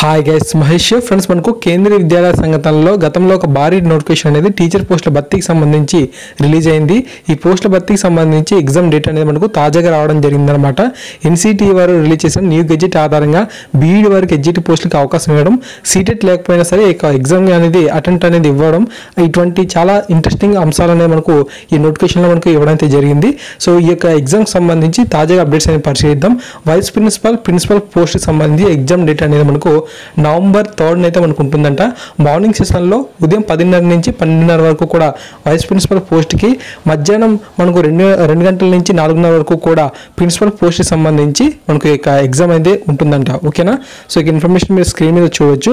Hi guys Mahesh friends మనకు కేంద్రీయ విద్యాలయ సంఘటనలో గతంలో ఒక భారీ నోటిఫికేషన్ అనేది టీచర్ పోస్టుల భర్తీకి సంబంధించి రిలీజ్ అయింది. ఈ పోస్టుల భర్తీకి సంబంధించి ఎగ్జామ్ డేట్ అనేది మనకు తాజాగా రావడం జరిగిందనమాట ఎన్సిటి వారు రిలీజ్ చేసిన న్యూ గెజెట్ ఆధారంగా బీఈడి వారికి ఎగ్జిట్ పోస్టులకు అవకాశం ఇవ్వడం సీటెట్ లేకపోయినా సరే ఎగ్జామ్ అనేది అటెంప్ట్ అనేది ఇవ్వడం ఇటువంటి చాలా ఇంట్రెస్టింగ్ అంశాలు అనేవి మనకు ఈ నోటిఫికేషన్లో మనకు ఇవ్వడం అయితే జరిగింది. సో ఈ యొక్క ఎగ్జామ్కి సంబంధించి తాజాగా అప్డేట్స్ అనేది పరిశీలిద్దాం. వైస్ ప్రిన్సిపల్ ప్రిన్సిపల్ పోస్ట్కి సంబంధించి ఎగ్జామ్ డేట్ అనేది మనకు నవంబర్ థర్డ్ అయితే మనకు ఉంటుందంట. మార్నింగ్ సెషన్లో ఉదయం పదిన్నర నుంచి పన్నెండున్నర వరకు కూడా వైస్ ప్రిన్సిపల్ పోస్ట్కి మధ్యాహ్నం మనకు రెండు రెండు గంటల నుంచి నాలుగున్నర వరకు కూడా ప్రిన్సిపల్ పోస్ట్కి సంబంధించి మనకు ఎగ్జామ్ అయితే ఉంటుందంట. ఓకేనా? సో ఇక ఇన్ఫర్మేషన్ మీరు స్క్రీన్ మీద చూడొచ్చు.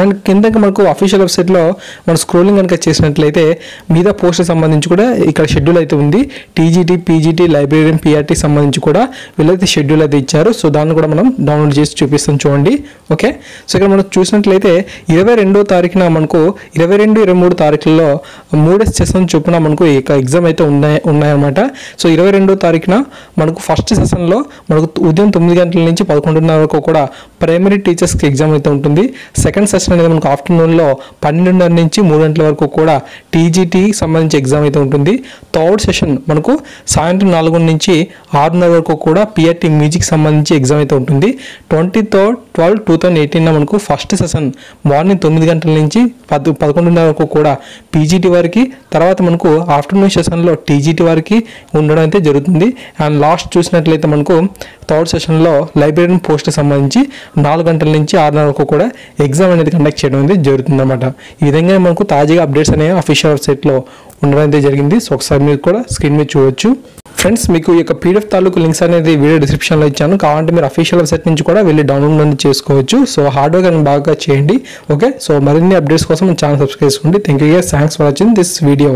అండ్ కిందకి మనకు అఫీషియల్ వెబ్సైట్లో మనం స్క్రోలింగ్ కనుక చేసినట్లయితే మీద పోస్ట్ సంబంధించి కూడా ఇక్కడ షెడ్యూల్ అయితే ఉంది. టీజీటీ పీజీటీ లైబ్రరీ పీఆర్టీ సంబంధించి కూడా వీళ్ళైతే షెడ్యూల్ అయితే ఇచ్చారు. సో దాన్ని కూడా మనం డౌన్లోడ్ చేసి చూపిస్తాం చూడండి. ఓకే? సో ఇక్కడ మనం చూసినట్లయితే ఇరవై రెండో తారీఖున మనకు ఇరవై రెండు ఇరవై మూడు తారీఖుల్లో మూడే సెషన్ చొప్పున మనకు ఈ ఎగ్జామ్ అయితే ఉన్నాయి ఉన్నాయన్నమాట. సో ఇరవై రెండో తారీఖున మనకు ఫస్ట్ సెషన్లో మనకు ఉదయం తొమ్మిది గంటల నుంచి పదకొండున్నర వరకు కూడా ప్రైమరీ టీచర్స్కి ఎగ్జామ్ అయితే ఉంటుంది. సెకండ్ సెషన్ అనేది మనకు ఆఫ్టర్నూన్లో పన్నెండున్నర నుంచి మూడు గంటల వరకు కూడా టీజీటీ సంబంధించి ఎగ్జామ్ అయితే ఉంటుంది. థర్డ్ సెషన్ మనకు సాయంత్రం నాలుగు నుంచి ఆరున్నర వరకు కూడా పిఆర్టీ మ్యూజిక్ సంబంధించి ఎగ్జామ్ అయితే ఉంటుంది. Twenty third twelve two thousand eighteen మనకు ఫస్ట్ సెషన్ మార్నింగ్ తొమ్మిది గంటల నుంచి పద్ పదకొండున్నర వరకు కూడా పీజీటీ వారికి తర్వాత మనకు ఆఫ్టర్నూన్ సెషన్లో టీజీటీ వారికి ఉండడం అయితే జరుగుతుంది. అండ్ లాస్ట్ చూసినట్లయితే మనకు థర్డ్ సెషన్లో లైబ్రరీ పోస్ట్ సంబంధించి నాలుగు గంటల నుంచి ఆరున్నర వరకు కూడా ఎగ్జామ్ అనేది కండక్ట్ చేయడం అనేది జరుగుతుంది అనమాట ఈ విధంగా మనకు తాజాగా అప్డేట్స్ అనేవి అఫీషియల్ వెబ్సైట్లో ఉండడం అయితే జరిగింది. సో ఒకసారి మీరు కూడా స్క్రీన్ మీద చూడొచ్చు. ఫ్రెండ్స్ మీకు ఈ యొక్క పీడిఎఫ్ తాలూకు లింక్స్ అనేది వీడియో డిస్క్రిప్షన్లో ఇచ్చాను. కావాలంటే మీరు అఫీషియల్ వెబ్సైట్ నుంచి కూడా వెళ్ళి డౌన్లోడ్ అనేది చేసుకోవచ్చు. సో హార్డ్ వర్క్ అని బాగా చేయండి. ఓకే సో మరిన్ని అప్డేట్స్ కోసం ఛానల్ సబ్స్క్రైబ్ చేసుకోండి. Thank you thanks for watching this video